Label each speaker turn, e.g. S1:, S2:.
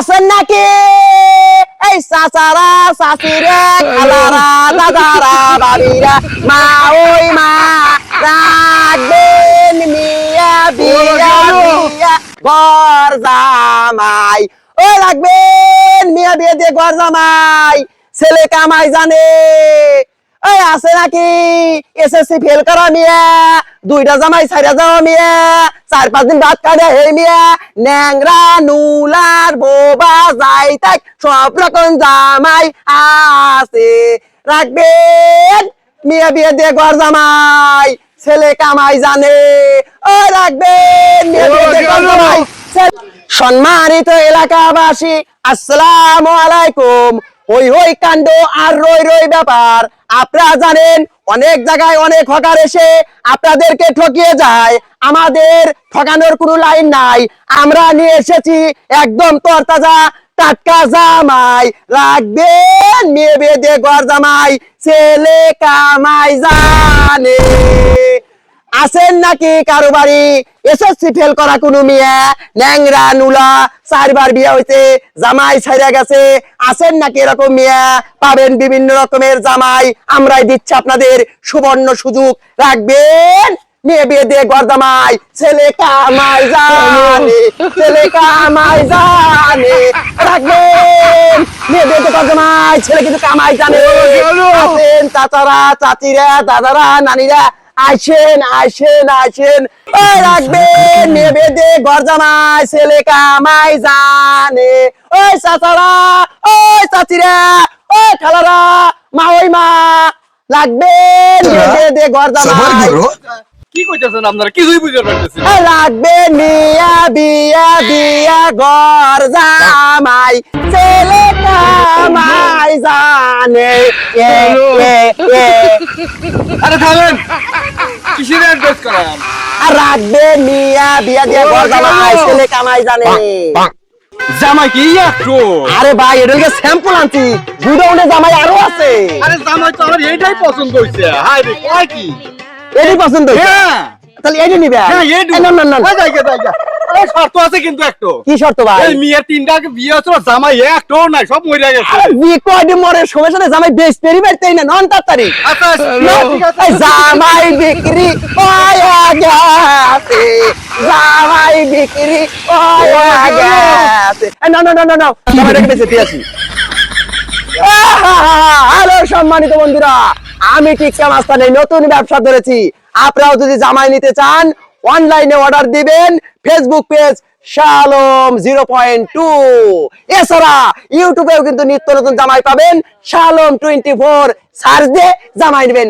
S1: আছেন নাকি? এই চাচারা, চাচিরে, খালারা দাদারা বাবিরা মা, ওই মা, রাখবেন মিয়া, বিয়া বিয়া, ঘর জামাই। ও, রাখবেন মিয়া, বিয়ে দিয়ে ঘর জামাই। ছেলে কামাই জানে। এই আছে নাকি? এসএসসি ফেল করা মিয়া, দুইটা জামাই ছাইরা যাওয়া মিয়া, চার পাঁচ দিন ভাত কাটে হে মিয়া। ন্যাংরা, নুলার, বোবা যাই তাই সব রকম জামাই আছে। রাখবেন মিয়া বিয়ে দিয়ে ঘর জামাই, ছেলে কামাই জানে। ও, রাখবেন মিয়া বিয়ে দিয়ে ঘর জামাই সম্মানিত এলাকাবাসী, আসসালামু আলাইকুম। হই হই কাণ্ড আর রই রই ব্যাপার। আপনারা জানেন, অনেক জায়গায় অনেক হকার এসে আপনাদেরকে ঠকিয়ে যায়। আমাদের ঠকানোর কোনো লাইন নাই। আমরা নিয়ে এসেছি একদম তরতাজা টাটকা জামাই। রাখবেন মেয়ে বিয়ে দিয়ে ঘর জামাই। ছেলে কামাই জানে। আছেন নাকি কারও বাড়ি? এসএসসি ফেল করা কোনো মেয়ে? ন্যাংরা নুলা চারবার বিয়ে হইছে জামাই ছাইরা গেছে। আছেন নাকি এরকম মেয়ে? পাবেন বিভিন্ন রকমের জামাই। আমরাই দিচ্ছি আপনাদের সুবর্ণ সুযোগ। রাখবেন? মেয়ে বিয়ে দিয়ে ছেলে কামাই জানে ছেলে কামাই জানে। রাখবেন? মেয়ে বিয়ে দিয়ে ছেলে কিন্তু কামাই জানে। আছেন চাচারা চাচিরা দাদারা নানিরা। আসেন আসেন আসেন। ওই রাখবেন মেয়ে বেদে ঘর জামাই ছেলে কামাই জানে। ওই চাচারা ওই চাচিরা ওই খালারা মা ওই মা লাগবেন মেয়ে বেদে ঘর জামাই
S2: কি কইতেছেন আপনারা? কিছুই বুঝতে পারতেছি না।
S1: মিয়া বিয়া বিয়া ঘর জামাই ছেলে কামাই জানে। এ এ এ।
S2: আরে থামেন। কিসের অ্যাড্রেস করান
S1: আর রাখবে মিয়া বিয়া দিয়া ঘর জামাই ছেলে কামাই জানে।
S2: জামাই কি একটু?
S1: আরে ভাই এটাকে স্যাম্পল আনছি। গুডাউনে জামাই আরও আছে।
S2: আরে জামাই তো আমার এইটাই পছন্দ হইছে। হাই রে কয় কি?
S1: এটাই পছন্দ হয়েছে।
S2: হ্যাঁ।
S1: তাহলে এটি নিবে।
S2: হ্যাঁ এইটু
S1: এই না না না
S2: যাই জায়গা এই শর্ত আছে কিন্তু একটু।
S1: কি শর্ত ভাই?
S2: এই মেয়ের তিনটা বিয়ে হচ্ছিল জামাই একটু নাই সব মরে গেছে।
S1: আরে কয়দিন মরে সময় সাথে জামাই বেশ পেরি বেরতেই না নন তাড়াতাড়ি।
S2: আচ্ছা
S1: এই জামাই বিক্রি গেছে জামাই বিক্রি হয়ে গেছে না না না না না। জামাইটাকে বেঁচে দিয়ে হ্যালো সম্মানিত বন্ধুরা আমি টিকা মাস্তানে নতুন ব্যবসা ধরেছি। আপনারাও যদি জামাই নিতে চান অনলাইনে অর্ডার দিবেন। ফেসবুক পেজ শালম জিরো পয়েন্ট টু। এছাড়া ইউটিউবেও কিন্তু নিত্য নতুন জামাই পাবেন। শালম টোয়েন্টি ফোর সার্চ দিয়ে জামাই নেবেন